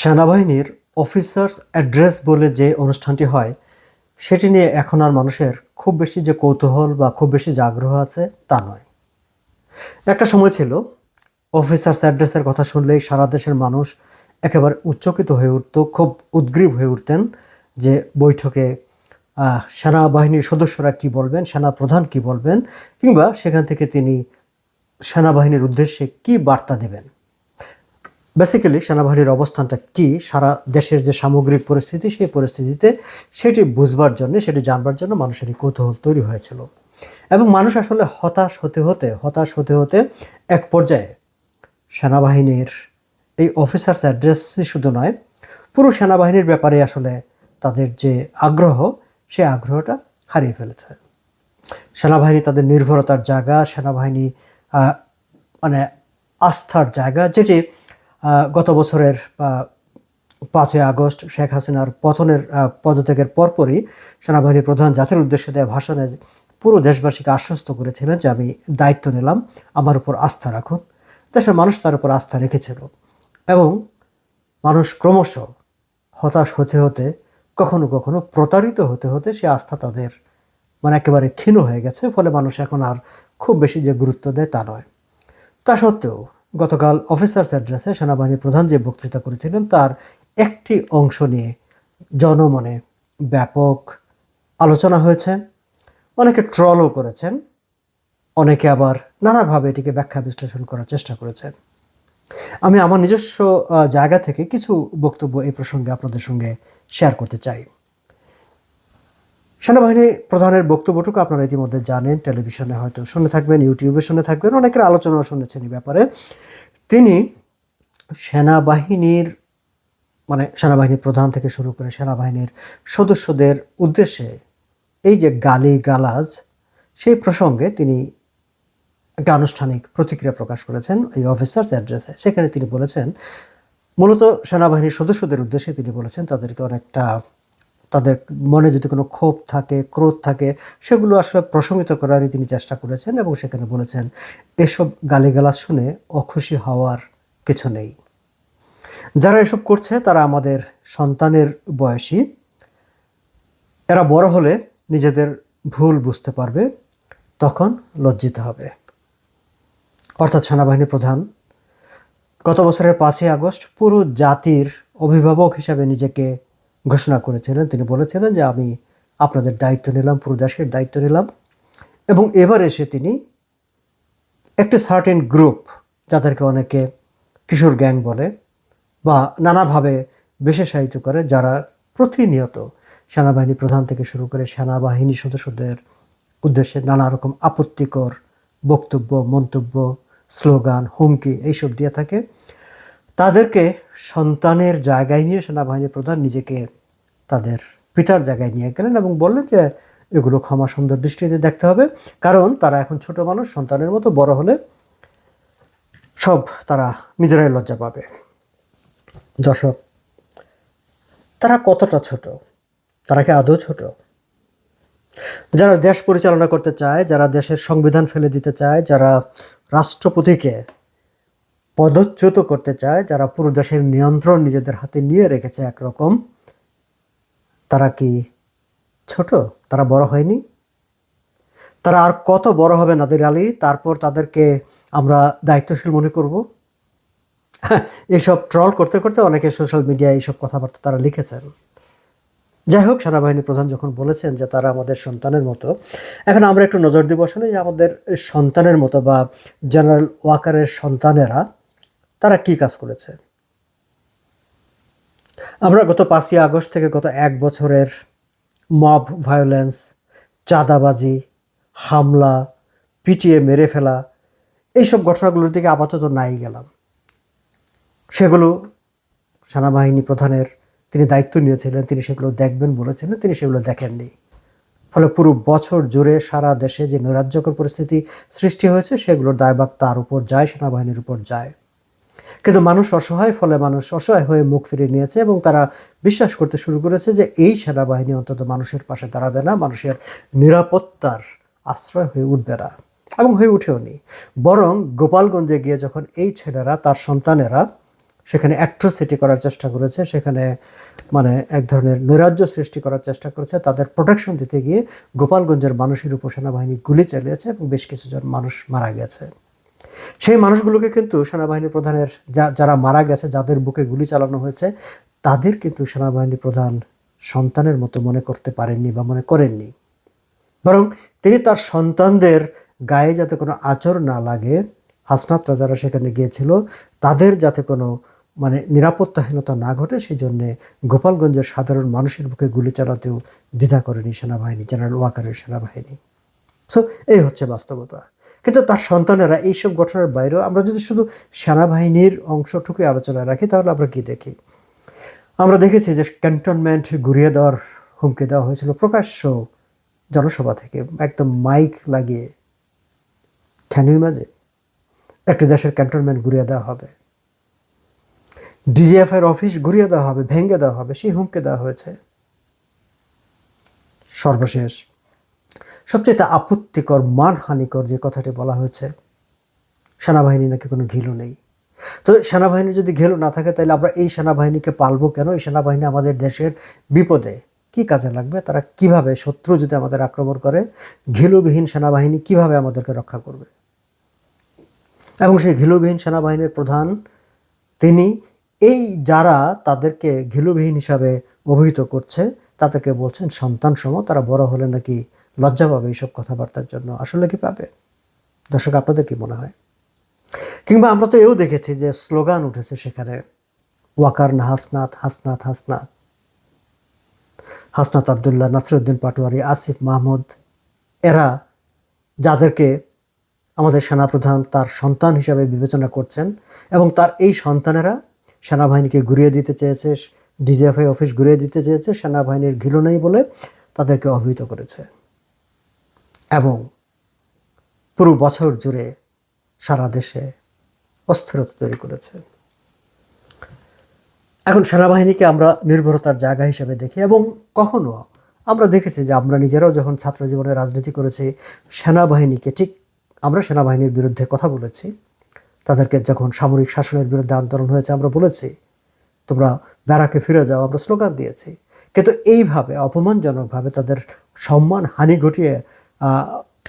সেনাবাহিনীর officers address বলে যে অনুষ্ঠানটি হয়, সেটি নিয়ে এখন আর মানুষের খুব বেশি যে কৌতূহল বা খুব বেশি যে আগ্রহ আছে তা নয়। একটা সময় ছিল অফিসার্স অ্যাড্রেসের কথা শুনলেই সারা দেশের মানুষ একেবারে উচ্চকিত হয়ে উঠত, খুব উদ্গ্রীব হয়ে উঠতেন যে বৈঠকে সেনাবাহিনীর সদস্যরা কি বলবেন সেনা প্রধান কি বলবেন, কিংবা সেখান থেকে তিনি সেনাবাহিনীর উদ্দেশ্যে কি বার্তা দেবেন। বেসিক্যালি সেনাবাহিনীর অবস্থানটা কি? সারা দেশের যে সামগ্রিক পরিস্থিতি, সেই পরিস্থিতিতে সেটি বুঝবার জন্য, সেটি জানবার জন্য মানুষের কৌতূহল তৈরি হয়েছিল। এবং মানুষ আসলে হতাশ হতে হতে, হতাশ হতে হতে এক পর্যায়ে সেনাবাহিনীর এই অফিসার্স অ্যাড্রেসই শুধু নয়, পুরো সেনাবাহিনীর ব্যাপারে আসলে তাদের যে আগ্রহ, সেই আগ্রহটা হারিয়ে ফেলেছে। সেনাবাহিনী তাদের নির্ভরতার জায়গা, সেনাবাহিনী মানে আস্থার জায়গা, যেটি গত বছরের পাঁচই আগস্ট শেখ হাসিনার পতনের পদত্যাগের পরপরই সেনাবাহিনীর প্রধান জাতির উদ্দেশ্যে দেওয়া ভাষণে পুরো দেশবাসীকে আশ্বস্ত করেছিলেন যে আমি দায়িত্ব নিলাম, আমার উপর আস্থা রাখুন। দেশের মানুষ তার উপর আস্থা রেখেছিল এবং মানুষ ক্রমশ হতাশ হতে হতে, কখনো কখনো প্রতারিত হতে হতে সে আস্থা তাদের মানে একেবারে ক্ষীণ হয়ে গেছে, ফলে মানুষ এখন আর খুব বেশি যে গুরুত্ব দেয় তা নয়। তা সত্ত্বেও গতকাল অফিসার্স অ্যাড্রেসে সেনাবাহিনীর প্রধান যে বক্তৃতা করেছিলেন, তার একটি অংশ নিয়ে জনমনে ব্যাপক আলোচনা হয়েছে। অনেকে ট্রলও করেছেন, অনেকে আবার নানাভাবে এটিকে ব্যাখ্যা বিশ্লেষণ করার চেষ্টা করেছেন। আমি আমার নিজস্ব জায়গা থেকে কিছু বক্তব্য এই প্রসঙ্গে আপনাদের সঙ্গে শেয়ার করতে চাই। সেনাবাহিনী প্রধানের বক্তব্যটুকু আপনারা ইতিমধ্যে জানেন, টেলিভিশনে হয়তো শুনে থাকবেন, ইউটিউবে শুনে থাকবেন, অনেকের আলোচনাও শুনেছেন এই ব্যাপারে। তিনি সেনাবাহিনীর মানে সেনাবাহিনী প্রধান থেকে শুরু করে সেনাবাহিনীর সদস্যদের উদ্দেশ্যে এই যে গালি গালাজ সেই প্রসঙ্গে তিনি একটা আনুষ্ঠানিক প্রতিক্রিয়া প্রকাশ করেছেন এই অফিসার্স অ্যাড্রেসে। সেখানে তিনি বলেছেন, মূলত সেনাবাহিনীর সদস্যদের উদ্দেশ্যে তিনি বলেছেন, তাদেরকে অনেকটা তাদের মনে যদি কোনো ক্ষোভ থাকে, ক্রোধ থাকে, সেগুলো আসলে প্রশমিত করারই তিনি চেষ্টা করেছেন এবং সেখানে বলেছেন, এসব গালিগালাজ শুনে অখুশি হওয়ার কিছু নেই। যারা এসব করছে, তারা আমাদের সন্তানের বয়সী। এরা বড় হলে নিজেদের ভুল বুঝতে পারবে, তখন লজ্জিত হবে। অর্থাৎ সেনাবাহিনী প্রধান, গত বছরের পাঁচই আগস্ট পুরো জাতির অভিভাবক হিসাবে নিজেকে ঘোষণা করেছিলেন। তিনি বলেছিলেন যে আমি আপনাদের দায়িত্ব নিলাম, পুরো দেশের দায়িত্ব নিলাম। এবং এবার এসে তিনি একটি সার্টেন গ্রুপ যাদেরকে অনেকে কিশোর গ্যাং বলে বা নানাভাবে বিশেষায়িত করে, যারা প্রতিনিয়ত সেনাবাহিনী প্রধান থেকে শুরু করে সেনাবাহিনী সদস্যদের উদ্দেশ্যে নানা রকম আপত্তিকর বক্তব্য, মন্তব্য, স্লোগান, হুমকি, এইসব দিয়ে থাকে। তাদেরকে সন্তানের জায়গায় নিয়ে সেনাবাহিনীর প্রধান নিজেকে তাদের পিতার জায়গায় নিয়ে গেলেন এবং বললেন যে, এগুলো ক্ষমা সুন্দর দৃষ্টিতে দেখতে হবে। কারণ তারা এখন ছোট মানুষ, সন্তানের মতো বড় হলে সব তারা নিজেরাই লজ্জা পাবে। দর্শক, তারা কতটা ছোট? তারা কি আদৌ ছোট? যারা দেশ পরিচালনা করতে চায়, যারা দেশের সংবিধান ফেলে দিতে চায়, যারা রাষ্ট্রপতিকে পদচ্যুত করতে চায়, যারা পুরো দেশের নিয়ন্ত্রণ নিজেদের হাতে নিয়ে রেখেছে একরকম, তারা কি ছোট? তারা বড় হয়নি? তারা আর কত বড় হবে নাদির আলী? তারপর তাদেরকে আমরা দায়িত্বশীল মনে করব? এসব ট্রল করতে করতে অনেকে সোশ্যাল মিডিয়ায় এইসব কথাবার্তা তারা লিখেছেন। যাই হোক, সেনাবাহিনী প্রধান যখন বলেছেন যে তারা আমাদের সন্তানের মতো, এখন আমরা একটু নজর দিব আসলে যে আমাদের সন্তানের মতো বা জেনারেল ওয়াকারের সন্তানেরা তারা কি কাজ করেছে? আমরা গত পাঁচই আগস্ট থেকে গত এক বছরের মব ভায়োলেন্স, চাঁদাবাজি, হামলা, পিটিয়ে মেরে ফেলা, এইসব ঘটনাগুলোর দিকে আপাতত নাই গেলাম। সেগুলো সেনাবাহিনী প্রধানের তিনি দায়িত্ব নিয়েছিলেন, তিনি সেগুলো দেখবেন বলেছিলেন, তিনি সেগুলো দেখেননি। ফলে পুরো বছর জুড়ে সারা দেশে যে নৈরাজ্যকর পরিস্থিতি সৃষ্টি হয়েছে, সেগুলোর দায়ভাগ তার উপর যায়, সেনাবাহিনীর উপর যায়। কিন্তু মানুষ অসহায়, ফলে মানুষ অসহায় হয়ে মুখ ফিরিয়ে নিয়েছে এবং তারা বিশ্বাস করতে শুরু করেছে যে এই সেনাবাহিনী অন্তত মানুষের পাশে দাঁড়াবে না, মানুষের নিরাপত্তার আশ্রয় হয়ে উঠবে না এবং হয়ে উঠেও নি। বরং গোপালগঞ্জে গিয়ে যখন এই ছেলেরা, তার সন্তানেরা সেখানে অ্যাট্রোসিটি করার চেষ্টা করেছে, সেখানে মানে এক ধরনের নৈরাজ্য সৃষ্টি করার চেষ্টা করেছে, তাদের প্রোটেকশন দিতে গিয়ে গোপালগঞ্জের মানুষের উপর সেনাবাহিনী গুলি চালিয়েছে এবং বেশ কিছুজন মানুষ মারা গেছে। সেই মানুষগুলোকে কিন্তু সেনাবাহিনী প্রধানের যারা মারা গেছে, যাদের বুকে গুলি চালানো হয়েছে, তাদের কিন্তু সেনাবাহিনী প্রধান সন্তানের মতো মনে করতে পারেননি বা মনে করেননি। বরং তিনি তার সন্তানদের গায়ে যাতে কোনো আচর না লাগে হাসনাতরা যারা সেখানে গিয়েছিল, তাদের যাতে কোনো মানে নিরাপত্তাহীনতা না ঘটে, সেই জন্যে গোপালগঞ্জের সাধারণ মানুষের বুকে গুলি চালাতেও দ্বিধা করেনি সেনাবাহিনী, জেনারেল ওয়াকারের সেনাবাহিনী। সো এই হচ্ছে বাস্তবতা। কিন্তু তার সন্তানেরা এইসব ঘটনার বাইরেও আমরা যদি শুধু সেনাবাহিনীর অংশটুকুই আলোচনা রাখি, তাহলে আমরা কি দেখি? আমরা দেখেছি যে ক্যান্টনমেন্ট ঘুরিয়ে দেওয়ার হুমকি দেওয়া হয়েছিল প্রকাশ্য জনসভা থেকে। একদম মাইক লাগিয়ে। ক্যান ইমাজিন একটি দেশের ক্যান্টনমেন্ট ঘুরিয়ে দেওয়া হবে। ডিজিএফ এর অফিস ঘুরিয়ে দেওয়া হবে, ভেঙে দেওয়া হবে, সেই হুমকি দেওয়া হয়েছে। সর্বশেষ সবচেয়ে আপত্তিকর, মানহানিকর যে কথাটি বলা হয়েছে সেনাবাহিনী নাকি কোনো ঘিলু নেই। তো সেনাবাহিনী যদি ঘেলু না থাকে তাহলে আমরা এই সেনাবাহিনীকে পালবো কেন? এই সেনাবাহিনী আমাদের দেশের বিপদে কি কাজে লাগবে? তারা কীভাবে শত্রু যদি আমাদের আক্রমণ করে, ঘিলুবিহীন সেনাবাহিনী কীভাবে আমাদেরকে রক্ষা করবে? এবং সেই ঘিলুবিহীন সেনাবাহিনীর প্রধান তিনি এই যারা তাদেরকে ঘিলুবিহীন হিসাবে অভিহিত করছে, তাদেরকে বলছেন সন্তান সম তারা বড় হলে নাকি লজ্জা পাবে এইসব কথাবার্তার জন্য। আসলে কি পাবে? দর্শক, আপনাদের কি মনে হয়? কিংবা আমরা তো এও দেখেছি যে স্লোগান উঠেছে সেখানে, ওয়াকার না হাসনাথ হাসনাথ হাসনাথ হাসনাত আবদুল্লাহ, নাসিরুদ্দিন পাটোয়ারি, আসিফ মাহমুদ, এরা যাদেরকে আমাদের সেনাপ্রধান তার সন্তান হিসাবে বিবেচনা করছেন এবং তার এই সন্তানেরা সেনাবাহিনীকে ঘুরিয়ে দিতে চেয়েছে, ডিজিএফআই অফিস ঘুরিয়ে দিতে চেয়েছে, সেনাবাহিনীর ঘিলো নেই বলে তাদেরকে অভিহিত করেছে। এবং পুরো বছর জুড়ে সারা দেশে অস্থিরতা তৈরি করেছে। এখন সেনাবাহিনীকে আমরা নির্ভরতার জায়গা হিসেবে দেখি এবং কখনো আমরা দেখেছি যে আমরা নিজেরাও যখন ছাত্র জীবনে রাজনীতি করেছি, সেনাবাহিনীকে ঠিক আমরা সেনাবাহিনীর বিরুদ্ধে কথা বলেছি। তাদেরকে যখন সামরিক শাসনের বিরুদ্ধে আন্দোলন হয়েছে, আমরা বলেছি, তোমরা ব্যারাকে ফিরে যাও, আমরা স্লোগান দিয়েছি। কিন্তু এইভাবে, অপমানজনকভাবে তাদের সম্মান হানি ঘটিয়ে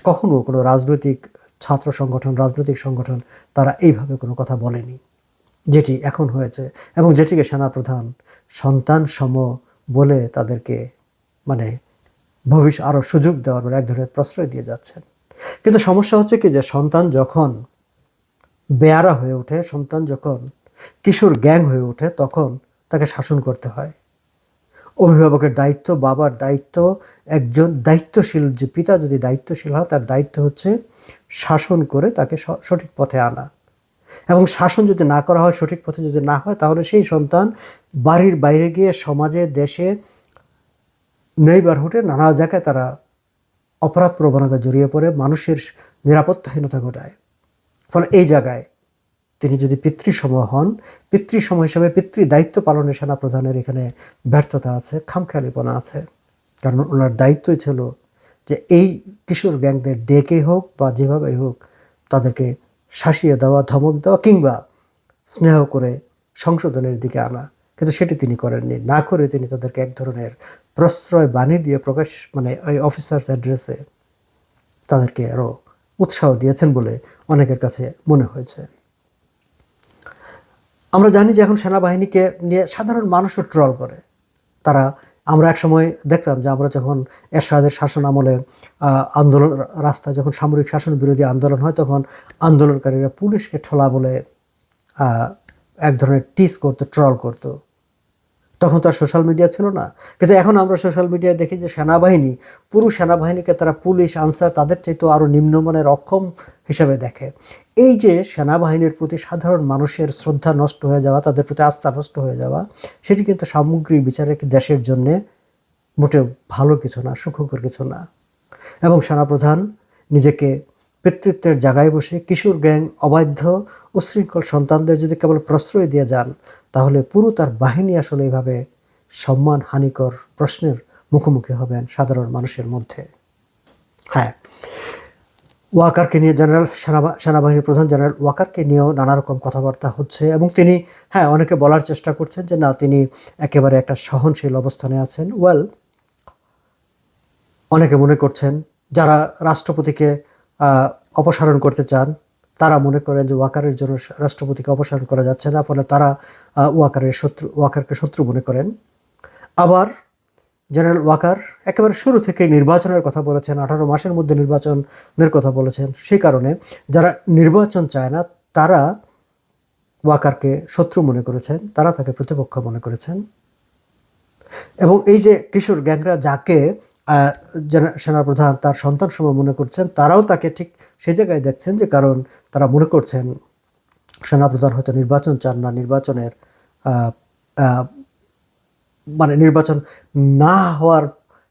কখনো কোনো রাজনৈতিক ছাত্র সংগঠন, রাজনৈতিক সংগঠন তারা এইভাবে কোনো কথা বলেনি, যেটি এখন হয়েছে এবং যেটিকে সেনাপ্রধান সন্তান সম বলে তাদেরকে মানে ভবিষ্যৎ আরও সুযোগ দেওয়ার এক ধরনের প্রশ্রয় দিয়ে যাচ্ছেন। কিন্তু সমস্যা হচ্ছে কি যে সন্তান যখন বেয়ারা হয়ে ওঠে, সন্তান যখন কিশোর গ্যাং হয়ে ওঠে, তখন তাকে শাসন করতে হয়। অভিভাবকের দায়িত্ব, বাবার দায়িত্ব, একজন দায়িত্বশীল যে পিতা যদি দায়িত্বশীল হয়, তার দায়িত্ব হচ্ছে শাসন করে তাকে সঠিক পথে আনা। এবং শাসন যদি না করা হয়, সঠিক পথে যদি না হয়, তাহলে সেই সন্তান বাড়ির বাইরে গিয়ে সমাজে, দেশে নেইবারহুডে নানা জায়গায় তারা অপরাধ প্রবণতা জড়িয়ে পড়ে, মানুষের নিরাপত্তাহীনতা ঘটায়। ফলে এই জায়গায় তিনি যদি পিতৃসম হন পিতৃসম হিসাবে পিতৃ দায়িত্ব পালনে সেনা প্রধানের এখানে ব্যর্থতা আছে, খামখেয়ালিপনা আছে। কারণ ওনার দায়িত্বই ছিল যে এই কিশোর গ্যাংদের ডেকে হোক বা যেভাবেই হোক তাদেরকে শাসিয়ে দেওয়া, ধমক দেওয়া কিংবা স্নেহ করে সংশোধনের দিকে আনা। কিন্তু সেটি তিনি করেননি। না করে তিনি তাদেরকে এক ধরনের প্রশ্রয় বাণী দিয়ে প্রকাশ মানে ওই অফিসার্স অ্যাড্রেসে তাদেরকে আরও উৎসাহ দিয়েছেন বলে অনেকের কাছে মনে হয়েছে। আমরা জানি যে এখন সেনাবাহিনীকে নিয়ে সাধারণ মানুষও ট্রল করে। তারা, আমরা এক সময় দেখতাম যে আমরা যখন এরশাদের শাসন আমলে আন্দোলন, রাস্তায় যখন সামরিক শাসন বিরোধী আন্দোলন হয়, তখন আন্দোলনকারীরা পুলিশকে ঠোলা বলে এক ধরনের টিস করতো, ট্রল করতো। তখন তো আর সোশ্যাল মিডিয়া ছিল না। কিন্তু এখন আমরা সোশ্যাল মিডিয়ায় দেখি যে সেনাবাহিনী, পুরো সেনাবাহিনীকে তারা পুলিশ, আনসার তাদের চাইতেও আরও নিম্নমানের অক্ষম হিসেবে দেখে। এই যে সেনাবাহিনীর প্রতি সাধারণ মানুষের শ্রদ্ধা নষ্ট হয়ে যাওয়া, তাদের প্রতি আস্থা নষ্ট হয়ে যাওয়া, সেটি কিন্তু সামগ্রিক বিচারে দেশের জন্যে মোটেও ভালো কিছু না, সুখকর কিছু না। এবং সেনাপ্রধান নিজেকে পিতৃত্বের জায়গায় বসে কিশোর গ্যাং, অবাধ্য উশৃঙ্খল সন্তানদের যদি কেবল প্রশ্রয় দিয়ে যান তাহলে পুরো তার বাহিনী আসলে এইভাবে সম্মান হানিকর প্রশ্নের মুখোমুখি হবেন সাধারণ মানুষের মধ্যে। হ্যাঁ ওয়াকারকে নিয়ে জেনারেল, সেনাবা- সেনাবাহিনীর প্রধান জেনারেল ওয়াকারকে নিয়েও নানা রকম কথাবার্তা হচ্ছে এবং তিনি হ্যাঁ অনেকে বলার চেষ্টা করছেন যে না, তিনি একেবারে একটা সহনশীল অবস্থানে আছেন। ওয়েল, অনেকে মনে করছেন যারা রাষ্ট্রপতিকে অপসারণ করতে চান তারা মনে করেন যে ওয়াকারের জন্য রাষ্ট্রপতিকে অপসারণ করা যাচ্ছে না, ফলে তারা ওয়াকারের শত্রু, ওয়াকারকে শত্রু মনে করেন। আবার জেনারেল ওয়াকার একেবারে শুরু থেকে নির্বাচনের কথা বলেছেন, আঠারো মাসের মধ্যে নির্বাচনের কথা বলেছেন। সেই কারণে যারা নির্বাচন চায় না, তারা ওয়াকারকে শত্রু মনে করেছেন, তারা তাকে প্রতিপক্ষ মনে করেছেন। এবং এই যে কিশোর গ্যাংরা যাকে সেনাপ্রধান তার সন্তান সময় মনে করছেন, তারাও তাকে ঠিক সেই জায়গায় দেখছেন যে কারণ তারা মনে করছেন সেনাপ্রধান হয়তো নির্বাচন চান না, নির্বাচনের মানে নির্বাচন না হওয়ার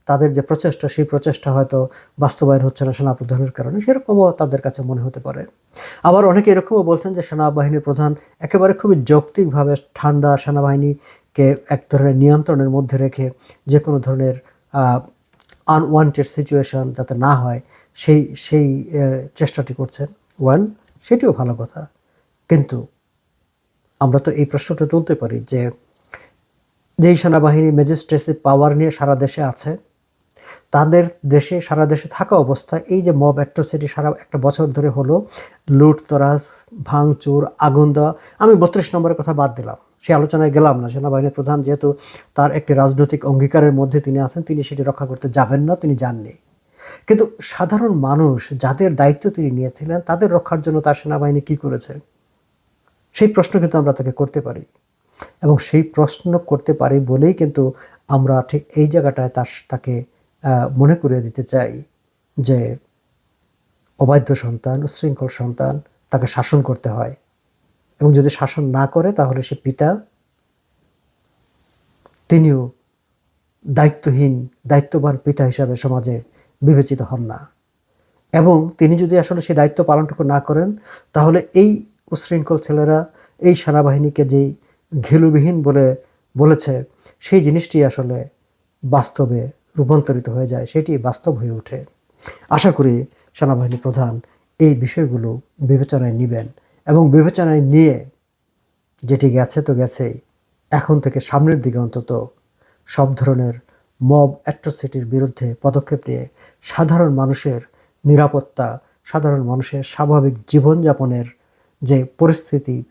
তাদের যে প্রচেষ্টা, সেই প্রচেষ্টা হয়তো বাস্তবায়ন হচ্ছে না সেনাপ্রধানের কারণে। সেরকমও তাদের কাছে মনে হতে পারে। আবার অনেকে এরকমও বলছেন যে সেনাবাহিনীর প্রধান একেবারে খুবই যৌক্তিকভাবে ঠান্ডা সেনাবাহিনীকে এক ধরনের নিয়ন্ত্রণের মধ্যে রেখে যে কোনো ধরনের আনওয়ান্টেড সিচুয়েশন যাতে না হয় সেই সেই চেষ্টাটি করছেন। ওয়েল, সেটিও ভালো কথা। কিন্তু আমরা তো এই প্রশ্নটা তুলতে পারি যে, যেই সেনাবাহিনী ম্যাজিস্ট্রেসি পাওয়ার নিয়ে সারা দেশে আছে, তাদের দেশে, সারা দেশে থাকা অবস্থায় এই যে মব অ্যাট্রোসিটি সারা একটা বছর ধরে হলো, লুট, তরাস, ভাঙচুর আগুন দেওয়া আমি বত্রিশ নম্বরের কথা বাদ দিলাম। সে আলোচনায় গেলাম না, সেনাবাহিনীর প্রধান যেহেতু তার একটি রাজনৈতিক অঙ্গীকারের মধ্যে তিনি আছেন, তিনি সেটি রক্ষা করতে যাবেন না, তিনি যাননি। কিন্তু সাধারণ মানুষ যাদের দায়িত্ব তিনি নিয়েছিলেন, তাদের রক্ষার জন্য তার সেনাবাহিনী কি করেছে? সেই প্রশ্ন কিন্তু আমরা তাকে করতে পারি। এবং সেই প্রশ্ন করতে পারি বলেই কিন্তু আমরা ঠিক এই জায়গাটায় তার তাকে মনে করিয়ে দিতে চাই যে অবাধ্য সন্তান, উশৃঙ্খল সন্তান তাকে শাসন করতে হয়। এবং যদি শাসন না করে তাহলে সে পিতা, তিনিও দায়িত্বহীন, দায়িত্ববান পিতা হিসাবে সমাজে বিবেচিত হন না। এবং তিনি যদি আসলে সেই দায়িত্ব পালনটুকু না করেন, তাহলে এই উশৃঙ্খল ছেলেরা, এই সেনাবাহিনীকে যেই ঘেলুবিহীন বলে বলেছে, সেই জিনিসটি আসলে বাস্তবে রূপান্তরিত হয়ে যায়, সেটি বাস্তব হয়ে ওঠে। আশা করি সেনাবাহিনী প্রধান এই বিষয়গুলো বিবেচনায় নেবেন এবং বিবেচনায় নিয়ে যেটি গেছে তো গেছেই, এখন থেকে সামনের দিকে অন্তত সব ধরনের মব অ্যাট্রোসিটির বিরুদ্ধে পদক্ষেপ নিয়ে সাধারণ মানুষের নিরাপত্তা, সাধারণ মানুষের স্বাভাবিক জীবনযাপনের যে পরিস্থিতি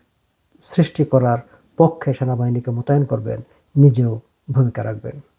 সৃষ্টি করার পক্ষে সেনাবাহিনীকে মোতায়েন করবেন, নিজেও ভূমিকা রাখবেন।